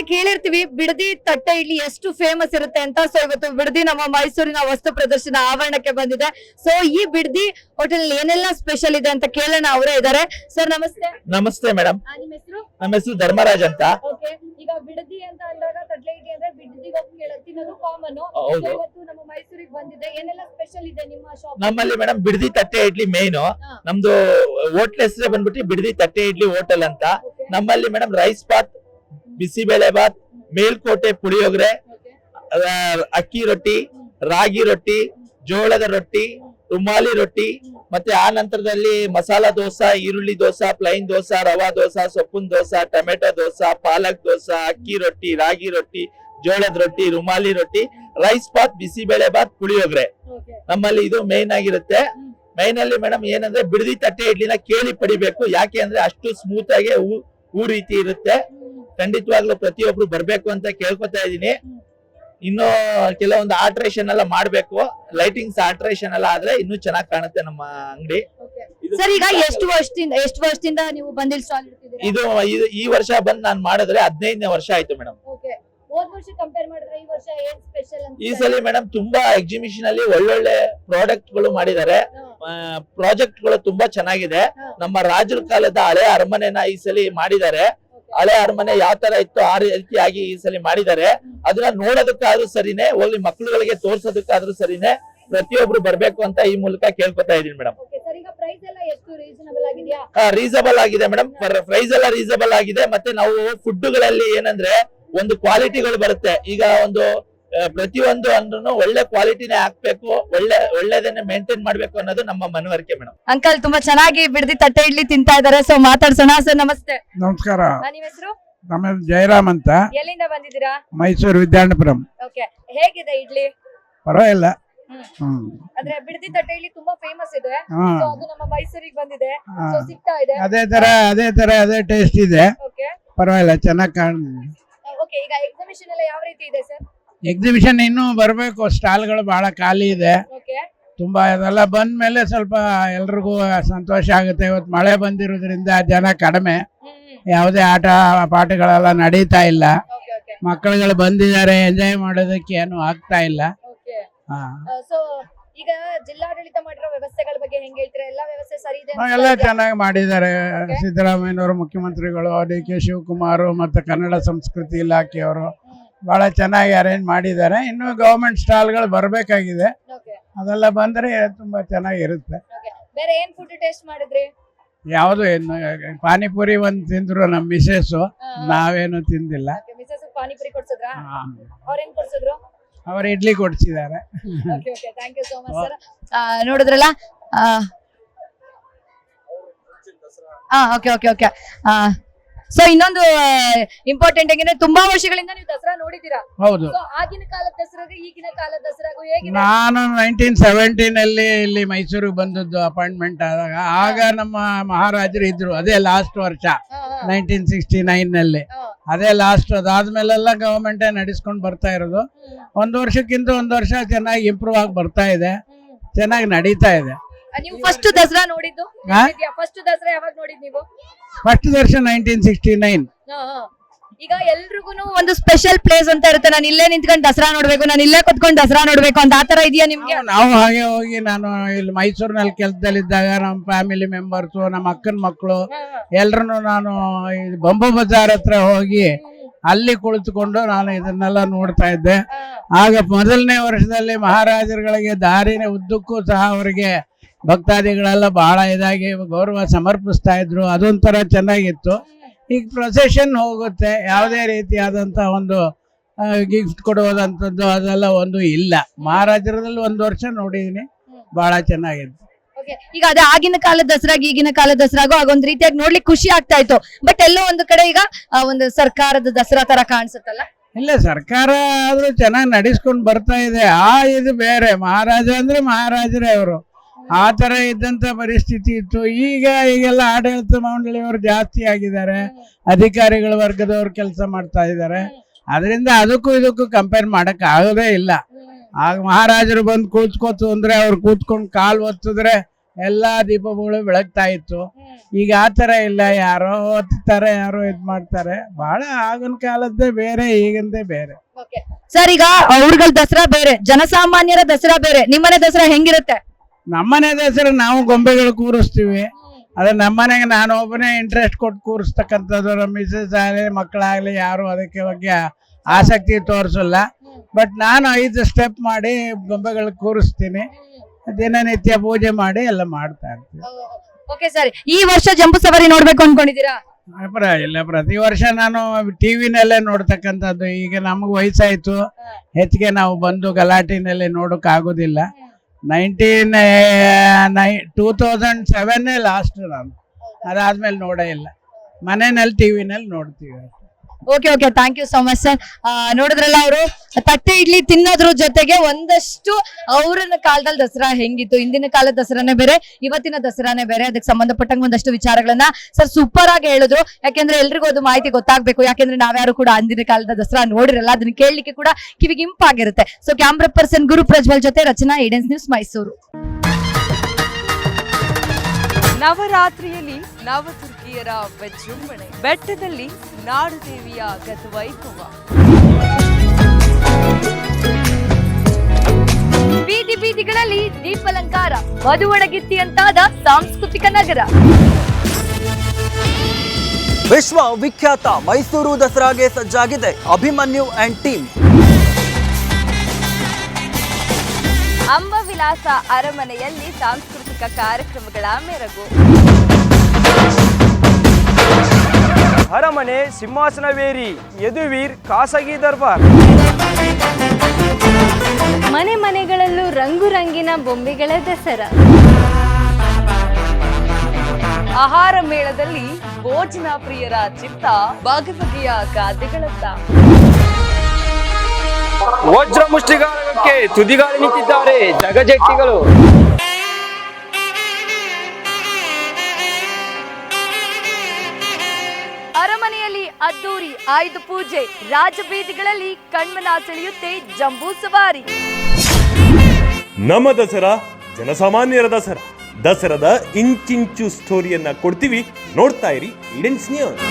ಕಡೆ ಕೇಳಿರ್ತೀವಿ ಬಿಡದಿ ತಟ್ಟೆ ಇಲ್ಲಿ ಎಷ್ಟು ಫೇಮಸ್ ಇರುತ್ತೆ ಅಂತ. ಸೊ ಇವತ್ತು ಬಿಡದಿ ನಮ್ಮ ಮೈಸೂರಿನ ವಸ್ತು ಪ್ರದರ್ಶನ ಆವರಣಕ್ಕೆ ಬಂದಿದೆ. ಸೊ ಈ ಬಿಡದಿ ಹೋಟೆಲ್ ಏನೆಲ್ಲ ಸ್ಪೆಷಲ್ ಇದೆ ಅಂತ ಕೇಳೋಣ ಅವರೇ ಇದ್ದಾರೆ. ಸರ್ ನಮಸ್ತೆ. ನಮಸ್ತೆ ಮೇಡಮ್ ನಿಮ್ಮ ಹೆಸರು? ನಮ್ಮ ಹೆಸರು ಧರ್ಮರಾಜ್ ಅಂತ. ಓಕೆ. ಈಗ ಬಿಡದಿ ಅಂತ ಅಂದಾಗ ಇಡ್ಲಿ ಅಂದ್ರೆ ಬಿಡದಿಗೆ ಹೋಗಿ ಕೇಳೋದು ತಿನ್ನೋದು ಕಾಮನ್ ಹೌದು. ಇವತ್ತು ನಮ್ಮ ಮೈಸೂರಿಗೆ ಬಂದಿದೆ. ಏನೆಲ್ಲ ಸ್ಪೆಷಲ್ ಇದೆ ನಿಮ್ಮ ಶಾಪ್ ನಮ್ಮಲ್ಲಿ ಮೇಡಮ್ ಬಿಡದಿ ತಟ್ಟೆ ಇಡ್ಲಿ ಮೇನ್ ನಮ್ದು ಹೋಟ್ಲ್ ಹೆಸರೇ ಬಂದ್ಬಿಟ್ಟು ಬಿಡದಿ ತಟ್ಟೆ ಇಡ್ಲಿ ಹೋಟೆಲ್ ಅಂತ. ನಮ್ಮಲ್ಲಿ ಮೇಡಮ್ ರೈಸ್ ಬಾತ್ ಬಿಸಿಬೇಳೆ ಬಾತ್ ಮೇಲ್ಕೋಟೆ ಪುಳಿಯೋಗರೆ ಅಕ್ಕಿ ರೊಟ್ಟಿ ರಾಗಿ ರೊಟ್ಟಿ ಜೋಳದ ರೊಟ್ಟಿ ರುಮಾಲಿ ರೊಟ್ಟಿ ಮತ್ತೆ ಆ ನಂತರದಲ್ಲಿ ಮಸಾಲಾ ದೋಸಾ ಈರುಳ್ಳಿ ದೋಸಾ ಪ್ಲೈನ್ ದೋಸಾ ರವಾ ದೋಸಾ ಸೊಪ್ಪಿನ ದೋಸಾ ಟೊಮೆಟೊ ದೋಸಾ ಪಾಲಕ್ ದೋಸಾ ಅಕ್ಕಿ ರೊಟ್ಟಿ ರಾಗಿ ರೊಟ್ಟಿ ಜೋಳದ ರೊಟ್ಟಿ ರುಮಾಲಿ ರೊಟ್ಟಿ ರೈಸ್ ಬಾತ್ ಬಿಸಿಬೇಳೆ ಬಾತ್ ಪುಳಿಯೋಗರೆ. ನಮ್ಮಲ್ಲಿ ಇದು ಮೇನ್ ಆಗಿರುತ್ತೆ. ಮೇನ್ ಅಲ್ಲಿ ಮೇಡಮ್ ಏನಂದ್ರೆ ಬಿಡದಿ ತಟ್ಟೆ ಇಡ್ಲಿನ ಕೇಳಿ ಪಡಿಬೇಕು. ಯಾಕೆ ಅಂದ್ರೆ ಅಷ್ಟು ಸ್ಮೂತ್ ಆಗಿ ಹೂ- ಹೂ ರೀತಿ ಇರುತ್ತೆ. ಖಂಡಿತವಾಗ್ಲೂ ಪ್ರತಿಯೊಬ್ರು ಬರ್ಬೇಕು ಅಂತ ಕೇಳ್ಕೊತಾ ಇದೀನಿ. ಹ್ಮ್. ಇನ್ನು ಕೆಲವೊಂದು ಆಲ್ಟ್ರೇಷನ್ ಎಲ್ಲ ಮಾಡ್ಬೇಕು. ಲೈಟಿಂಗ್ಸ್ ಆಲ್ಟ್ರೇಷನ್ ಎಲ್ಲ ಆದ್ರೆ ಇನ್ನು ಚೆನ್ನಾಗಿ ಕಾಣುತ್ತೆ ನಮ್ಮ ಅಂಗಡಿ. ಸರ್ ಈಗ ಎಷ್ಟು ವರ್ಷದಿಂದ ಎಷ್ಟು ವರ್ಷದಿಂದ ನೀವು ಸ್ಟಾಲ್ ಇದು ಇದು- ಈ ವರ್ಷ ಬಂದ್ ನಾನು ಮಾಡಿದ್ರೆ ಹದಿನೈದನೇ ವರ್ಷ ಆಯ್ತು ಮೇಡಮ್ ಓಕೆ ಹೋದ್ ವರ್ಷ ಕಂಪೇರ್ ಮಾಡಿದ್ರೆ ಈ ವರ್ಷ ಏನ್ ಸ್ಪೆಷಲ್ ಅಂತ? ಈ ಸಲ ಮೇಡಮ್ ತುಂಬಾ ಎಕ್ಸಿಬಿಷನ್ ಅಲ್ಲಿ ಒಳ್ಳೊಳ್ಳೆ ಪ್ರಾಡಕ್ಟ್ಗಳು ಮಾಡಿದ್ದಾರೆ ಪ್ರಾಜೆಕ್ಟ್ಗಳು ತುಂಬಾ ಚೆನ್ನಾಗಿದೆ. ನಮ್ಮ ರಾಜರ ಕಾಲದ ಹಳೆ ಅರಮನೆನ ಈ ಸಲ ಮಾಡಿದ್ದಾರೆ. ಹಳೆ ಅರಮನೆ ಯಾವ ತರ ಇತ್ತು ಆ ರೀತಿಯಾಗಿ ಈ ಸಲ ಮಾಡಿದ್ದಾರೆ. ಅದನ್ನ ನೋಡೋದಕ್ಕಾದ್ರೂ ಸರಿನೇ ಹೋಗ್ಲಿ ಮಕ್ಕಳುಗಳಿಗೆ ತೋರ್ಸೋದಕ್ಕಾದ್ರೂ ಸರಿನೇ ಪ್ರತಿಯೊಬ್ರು ಬರ್ಬೇಕು ಅಂತ ಈ ಮೂಲಕ ಕೇಳ್ಕೊತಾ ಇದೀನಿ ಮೇಡಮ್ ರೀಸನಬಲ್ ಆಗಿದೆ ಮೇಡಮ್ ಪ್ರೈಸ್ ಎಲ್ಲ ರೀಸನಬಲ್ ಆಗಿದೆ. ಮತ್ತೆ ನಾವು ಫುಡ್ಗಳಲ್ಲಿ ಏನಂದ್ರೆ ಒಂದು ಕ್ವಾಲಿಟಿಗಳು ಬರುತ್ತೆ. ಈಗ ಒಂದು ಪ್ರತಿಯೊಂದು ಅಂದ್ರೂ ಒಳ್ಳೆ ಕ್ವಾಲಿಟಿನೇ ಹಾಕ್ಬೇಕು ಒಳ್ಳೆ ಒಳ್ಳೆದನ್ನೇ ಮೇಂಟೈನ್ ಮಾಡ್ಬೇಕು ಅನ್ನೋದು ನಮ್ಮ ಮನವರಿಕೆ ಮೇಡಮ್ ಅಂಕಲ್ ತುಂಬಾ ಚೆನ್ನಾಗಿ ಬಿಡದಿ ತಟ್ಟೆ ಇಡ್ಲಿ ತಿಂತಾ ಇದಾರೆ ಸೊ ಮಾತಾಡ್ಸೋಣ. ಸರ್ ನಮಸ್ತೆ. ನಮಸ್ಕಾರ. ನಿಮ್ಮ ಹೆಸರು? ನಮ್ಮ ಹೆಸರು ಜಯರಾಮ್ ಅಂತ. ಎಲ್ಲಿಂದ ಬಂದಿದ್ದೀರಾ? ಮೈಸೂರು ವಿದ್ಯಾನಪುರಂ ಓಕೆ ಹೇಗಿದೆ ಇಡ್ಲಿ? ಪರವಾಗಿಲ್ಲ. ಹ್ಮ್. ಅಂದ್ರೆ ಬಿಡದಿ ತಟ್ಟೆ ಇಡ್ಲಿ ತುಂಬಾ ಫೇಮಸ್ ಇದೆ. ಹಾ, ಅದು ನಮ್ಮ ಮೈಸೂರಿಗೆ ಬಂದಿದೆ. ಹಾ. ಸೊ ಸಿಗ್ತಾ ಇದೆ. ಅದೇ ತರ ಅದೇ ತರ ಅದೇ ಟೇಸ್ಟ್ ಇದೆ. ಓಕೆ ಪರವಾಗಿಲ್ಲ ಚೆನ್ನಾಗಿ ಕಾಣ ಓಕೆ ಈಗ ಎಕ್ಸಿಬಿಷನ್ ಎಲ್ಲ ಯಾವ ರೀತಿ ಇದೆ ಸರ್ ಎಕ್ಸಿಬಿಷನ್ ಇನ್ನೂ ಬರಬೇಕು. ಸ್ಟಾಲ್ಗಳು ಬಹಳ ಖಾಲಿ ಇದೆ. ತುಂಬಾ ಅದೆಲ್ಲ ಬಂದ ಮೇಲೆ ಸ್ವಲ್ಪ ಎಲ್ರಿಗೂ ಸಂತೋಷ ಆಗುತ್ತೆ. ಇವತ್ತು ಮಳೆ ಬಂದಿರೋದ್ರಿಂದ ಜನ ಕಡಿಮೆ. ಯಾವುದೇ ಆಟ ಪಾಠಗಳೆಲ್ಲ ನಡೀತಾ ಇಲ್ಲ. ಮಕ್ಕಳುಗಳು ಬಂದಿದ್ದಾರೆ ಎಂಜಾಯ್ ಮಾಡೋದಕ್ಕೆ ಏನು ಆಗ್ತಾ ಇಲ್ಲ. ಓಕೆ ಹಾ. ಸೊ ಈಗ ಜಿಲ್ಲಾಡಳಿತ ಮಾಡಿರೋ ವ್ಯವಸ್ಥೆಗಳ ಬಗ್ಗೆ ಹೆಂಗ್ ಹೇಳ್ತೀರಾ? ಎಲ್ಲಾ ವ್ಯವಸ್ಥೆ ಸರಿ ಇದೆ ಹಾ, ಎಲ್ಲ ಚೆನ್ನಾಗಿ ಮಾಡಿದ್ದಾರೆ. ಸಿದ್ದರಾಮಯ್ಯನವರು ಮುಖ್ಯಮಂತ್ರಿಗಳು ಡಿ ಕೆ ಶಿವಕುಮಾರ್ ಮತ್ತು ಕನ್ನಡ ಸಂಸ್ಕೃತಿ ಇಲಾಖೆಯವರು. ಬಹಳ ಚೆನ್ನಾಗಿ ಅರೇಂಜ್ ಮಾಡಿದ್ದಾರೆ. ಇನ್ನು ಗೌರ್ಮೆಂಟ್ ಸ್ಟಾಲ್ಗಳು ಬರಬೇಕಾಗಿದೆ. ಓಕೆ ಅದೆಲ್ಲ ಬಂದರೆ ತುಂಬಾ ಚೆನ್ನಾಗಿರುತ್ತೆ. ಓಕೆ ಬೇರೆ ಏನ್ ಫುಡ್ ಟೇಸ್ಟ್ ಮಾಡಿದ್ರಿ? ಯಾವುದು ಏನು ಪಾನಿಪುರಿ ಒಂದು ತಿಂದ್ರು ನಮ್ಮ ಮಿಸಸ್ ನಾವೇನು ತಿಂದಿಲ್ಲ. ಅವ್ರ ಪಾನಿಪುರಿ ಕೊಡ್ಸಿದ್ರಾ? ಹಾ. ಅವ್ರೇನ್ ಕೊಡ್ಸಿದ್ರು? ಅವರು idli ಕೊಡ್ಸಿದ್ದಾರೆ. Okay okay thank you so much sir ನೋಡಿದ್ರಲ್ಲ? ಹಾ ಓಕೆ ಓಕೆ ಓಕೆ ಸೊ ಇನ್ನೊಂದು ಇಂಪಾರ್ಟೆಂಟ್ ಆಗಿ ತುಂಬಾ ವರ್ಷಗಳಿಂದ ನೀವು ದಸರಾ ನೋಡಿದೀರಾ ಹೌದು. ಆಗಿನ ಕಾಲದ ದಸರಾಗೂ ಈಗಿನ ಕಾಲದ ದಸರಾಗೂ ಹೇಗಿದೆ? ನಾನು ನೈನ್ಟೀನ್ ಸೆವೆಂಟೀನಲ್ಲಿ ಇಲ್ಲಿ ಮೈಸೂರಿಗೆ ಬಂದದ್ದು ಅಪಾಯಿಂಟ್ಮೆಂಟ್ ಆದಾಗ. ಆಗ ನಮ್ಮ ಮಹಾರಾಜರು ಇದ್ರು. ಅದೇ ಲಾಸ್ಟ್ ವರ್ಷ. ನೈನ್ಟೀನ್ ಸಿಕ್ಸ್ಟಿ ನೈನ್ನಲ್ಲಿ. ಅದೇ ಲಾಸ್ಟ್ ಅದಾದ್ಮೇಲೆಲ್ಲ ಗವರ್ಮೆಂಟೇ ನಡೆಸ್ಕೊಂಡು ಬರ್ತಾ ಇರೋದು? ಒಂದು ವರ್ಷಕ್ಕಿಂತ ಒಂದು ವರ್ಷ ಚೆನ್ನಾಗಿ ಇಂಪ್ರೂವ್ ಆಗಿ ಬರ್ತಾ ಇದೆ. ಚೆನ್ನಾಗಿ ನಡೀತಾ ಇದೆ. ನೀವು ಫಸ್ಟ್ ದಸರಾ ನೋಡಿದ್ದು? ಫಸ್ಟ್ ದಸರಾ ಯಾವಾಗ ನೋಡಿದ್ ನೀವು? First darshan nineteen sixty nine. ಈಗ ಎಲ್ರಿಗೂ ಒಂದು ಸ್ಪೆಷಲ್ ಪ್ಲೇಸ್ ಅಂತ ಇರುತ್ತೆ. ನಾನು ಇಲ್ಲೇ ನಿಂತ್ಕೊಂಡು ದಸರಾ ನೋಡ್ಬೇಕು ನಾನು ಇಲ್ಲೇ ಕುತ್ಕೊಂಡು ದಸರಾ ನೋಡ್ಬೇಕು ಅಂತ ಆತರ ಇದೆಯಾ ನಿಮ್ಗೆ? ನಾವು ಹಾಗೆ ಹೋಗಿ ನಾನು ಇಲ್ಲಿ ಮೈಸೂರಿನಲ್ಲಿ ಕೆಲಸದಲ್ಲಿದ್ದಾಗ ನಮ್ಮ ಫ್ಯಾಮಿಲಿ ಮೆಂಬರ್ಸು ನಮ್ಮ ಅಕ್ಕನ ಮಕ್ಕಳು ಎಲ್ರು ನಾನು ಬೊಂಬ ಬಜಾರ್ ಹತ್ರ ಹೋಗಿ ಅಲ್ಲಿ ಕುಳಿತುಕೊಂಡು ನಾನು ಇದನ್ನೆಲ್ಲ ನೋಡ್ತಾ ಇದ್ದೆ. ಆಗ ಮೊದಲನೇ ವರ್ಷದಲ್ಲಿ ಮಹಾರಾಜರುಗಳಿಗೆ ದಾರಿನ ಉದ್ದಕ್ಕೂ ಸಹ ಅವರಿಗೆ ಭಕ್ತಾದಿಗಳೆಲ್ಲ ಬಹಳ ಇದಾಗಿ ಗೌರವ ಸಮರ್ಪಿಸ್ತಾ ಇದ್ರು. ಅದೊಂಥರ ಚೆನ್ನಾಗಿತ್ತು. ಈಗ ಪ್ರೊಸೆಷನ್ ಹೋಗುತ್ತೆ. ಯಾವುದೇ ರೀತಿಯಾದಂಥ ಒಂದು ಗಿಫ್ಟ್ ಕೊಡುವುದಂಥದ್ದು ಅದೆಲ್ಲ ಒಂದು ಇಲ್ಲ. ಮಹಾರಾಜರದಲ್ಲಿ ಒಂದು ವರ್ಷ ನೋಡಿದೀನಿ. ಬಹಳ ಚೆನ್ನಾಗಿತ್ತು. ಈಗ ಅದೇ ಆಗಿನ ಕಾಲದ ದಸರಾ ಈಗಿನ ಕಾಲದ ದಸರಾಗೂ ಆಗೊಂದು ರೀತಿಯಾಗಿ ನೋಡ್ಲಿಕ್ಕೆ ಖುಷಿ ಆಗ್ತಾ ಇತ್ತು. ಬಟ್ ಎಲ್ಲೋ ಒಂದು ಕಡೆ ಈಗ ಒಂದು ಸರ್ಕಾರದ ದಸರಾ ತರ ಕಾಣಿಸುತ್ತಲ್ಲ? ಇಲ್ಲ ಸರ್ಕಾರ ಆದ್ರೂ ಚೆನ್ನಾಗಿ ನಡೆಸ್ಕೊಂಡು ಬರ್ತಾ ಇದೆ. ಆ ಇದು ಬೇರೆ. ಮಹಾರಾಜ ಅಂದ್ರೆ ಮಹಾರಾಜರೇ ಅವರು ಆ ತರ ಇದ್ದಂತ ಪರಿಸ್ಥಿತಿ ಇತ್ತು. ಈಗ ಈಗೆಲ್ಲ ಆಡಳಿತ ಮಂಡಳಿಯವರು ಜಾಸ್ತಿ ಆಗಿದ್ದಾರೆ. ಅಧಿಕಾರಿಗಳ ವರ್ಗದವರು ಕೆಲಸ ಮಾಡ್ತಾ ಇದ್ದಾರೆ. ಅದರಿಂದ ಅದಕ್ಕೂ ಇದಕ್ಕೂ ಕಂಪೇರ್ ಮಾಡಕ್ ಆಗೋದೇ ಇಲ್ಲ. ಆಗ ಮಹಾರಾಜರು ಬಂದು ಕೂತ್ಕೋತು ಅಂದ್ರೆ ಅವ್ರು ಕೂತ್ಕೊಂಡು ಕಾಲು ಒತ್ತಿದ್ರೆ ಎಲ್ಲಾ ದೀಪಗಳು ಬೆಳಗ್ತಾ ಇತ್ತು. ಈಗ ಆ ತರ ಇಲ್ಲ. ಯಾರೋ ಒತ್ತಾರೆ ಯಾರೋ ಇದ್ ಮಾಡ್ತಾರೆ. ಬಹಳ ಆಗಿನ ಕಾಲದ್ದೇ ಬೇರೆ, ಈಗಿಂದೇ ಬೇರೆ. ಸರ್, ಈಗ ಅವ್ರಗಳ ದಸರಾ ಬೇರೆ, ಜನಸಾಮಾನ್ಯರ ದಸರಾ ಬೇರೆ. ನಿಮ್ಮನೆ ದಸರಾ ಹೆಂಗಿರುತ್ತೆ? ನಮ್ಮನೆ ಹೆಸರು ನಾವು ಗೊಂಬೆಗಳು ಕೂರಿಸ್ತೀವಿ. ಅದೇ ನಮ್ಮನೆಗೆ ನಾನು ಒಬ್ಬನೇ ಇಂಟ್ರೆಸ್ಟ್ ಕೊಟ್ಟು ಕೂರಿಸ್ತಕ್ಕಂಥದ್ದು ನಮ್ಮ ಮಿಸಸ್ ಆಗಲಿ ಮಕ್ಕಳಾಗಲಿ ಯಾರು ಅದಕ್ಕೆ ಬಗ್ಗೆ ಆಸಕ್ತಿ ತೋರಿಸಲ್ಲ. ಬಟ್ ನಾನು ಐದು ಸ್ಟೆಪ್ ಮಾಡಿ ಗೊಂಬೆಗಳು ಕೂರಿಸ್ತೀನಿ. ದಿನನಿತ್ಯ ಪೂಜೆ ಮಾಡಿ ಎಲ್ಲ ಮಾಡ್ತಾ ಇರ್ತೀನಿ ಓಕೆ ಸರ್ ಈ ವರ್ಷ ಜಂಬೂ ಸವಾರಿ ನೋಡ್ಬೇಕು ಅನ್ಕೊಂಡಿದ್ದೀರಾ? ಇಲ್ಲ ಪ್ರತಿ ವರ್ಷ ನಾನು ಟಿವಿನಲ್ಲೇ ನೋಡ್ತಕ್ಕಂಥದ್ದು. ಈಗ ನಮಗೆ ವಯಸ್ಸಾಯ್ತು. ಹೆಚ್ಚಿಗೆ ನಾವು ಬಂದು ಗಲಾಟಿನಲ್ಲಿ ನೋಡೋಕ್ ಆಗೋದಿಲ್ಲ ನೈನ್ಟೀನ್ ನೈ ಟೂ ತೌಸಂಡ್ ಸೆವೆನ್ನೇ ಲಾಸ್ಟ್ ನಾನು ಅದಾದ್ಮೇಲೆ ನೋಡೇ ಇಲ್ಲ. ಮನೆಯಲ್ಲಿ ಟಿ ವಿನಲ್ಲಿ ನೋಡ್ತೀವಿ. Okay okay thank you so much sir ನೋಡಿದ್ರಲ್ಲ ಅವರು, ತಟ್ಟೆ ಇಡ್ಲಿ ತಿನ್ನೋದ್ರ ಜೊತೆಗೆ ಒಂದಷ್ಟು ಅವ್ರನ್ನ ಕಾಲದಲ್ಲಿ ದಸರಾ ಹೆಂಗಿತ್ತು? ಹಿಂದಿನ ಕಾಲದ ದಸರಾನೇ ಬೇರೆ, ಇವತ್ತಿನ ದಸರಾನೇ ಬೇರೆ. ಅದಕ್ಕೆ ಸಂಬಂಧಪಟ್ಟಂಗೆ ಒಂದಷ್ಟು ವಿಚಾರಗಳನ್ನ ಸರ್ ಸೂಪರ್ ಆಗಿ ಹೇಳಿದ್ರು. ಯಾಕೆಂದ್ರೆ ಎಲ್ರಿಗೂ ಅದು ಮಾಹಿತಿ ಗೊತ್ತಾಗ್ಬೇಕು. ಯಾಕೆಂದ್ರೆ ನಾವ್ಯಾರು ಕೂಡ ಅಂದಿನ ಕಾಲದ ದಸರಾ ನೋಡಿರಲ್ಲ, ಅದನ್ನ ಕೇಳಲಿಕ್ಕೆ ಕೂಡ ಕಿವಿಗೆ ಇಂಪಾಗಿರುತ್ತೆ so camera person Guru Prajwal ಜೊತೆ ರಚನಾ ಏಡೆನ್ಸ್ ನ್ಯೂಸ್ ಮೈಸೂರು ನವರಾತ್ರಿಯಲ್ಲಿ ನವದುರ್ಗಿಯರ ವಿಜೃಂಭಣೆ. ಬೆಟ್ಟದಲ್ಲಿ ನಾಡುದೇವಿಯ ಗತವೈಭವ ಬೀದಿ ಬೀದಿಗಳಲ್ಲಿ ದೀಪಲಂಕಾರ ಮಧುವಣಗಿತ್ತಿಯಂತಾದ ಸಾಂಸ್ಕೃತಿಕ ನಗರ. ವಿಶ್ವ ವಿಖ್ಯಾತ ಮೈಸೂರು ದಸರಾಗೆ ಸಜ್ಜಾಗಿದೆ ಅಭಿಮನ್ಯು ಅಂಡ್ ಟೀಮ್. ಅಂಬವಿಲಾಸ ಅರಮನೆಯಲ್ಲಿ ಸಾಂಸ್ಕೃತಿಕ ಕಾರ್ಯಕ್ರಮಗಳ ಮೆರಗು. ಅರಮನೆ ಸಿಂಹಾಸನವೇರಿ ಯದುವೀರ್ ಖಾಸಗಿ ದರ್ಬಾರ್. ಮನೆ ಮನೆಗಳಲ್ಲೂ ರಂಗು ರಂಗಿನ ಬೊಂಬೆಗಳ ದಸರಾ. ಆಹಾರ ಮೇಳದಲ್ಲಿ ಭೋಜನ ಪ್ರಿಯರ ಚಿತ್ತ ಬಗೆ ಬಗೆಯ ಖಾದ್ಯಗಳತ್ತ ವಜ್ರ ಮುಷ್ಟಿಗಾರಕ್ಕೆ ತುದಿಗಾಲಿ ನಿಂತಿದ್ದಾರೆ ಜಗಜೆಟ್ಟಿಗಳು. ಅದ್ದೂರಿ ಆಯುಧ ಪೂಜೆ. ರಾಜಬೀದಿಗಳಲ್ಲಿ ಕಣ್ಮನ ಸೆಳೆಯುತ್ತೆ ಜಂಬೂ ಸವಾರಿ. ನಮ್ಮ ದಸರಾ ಜನಸಾಮಾನ್ಯರ ದಸರಾ. ದಸರಾದ ಇಂಚಿಂಚು ಸ್ಟೋರಿಯನ್ನ ಕೊಡ್ತೀವಿ. ನೋಡ್ತಾ ಇರಿ ಇಡೆನ್ಸ್ ನ್ಯೂಸ್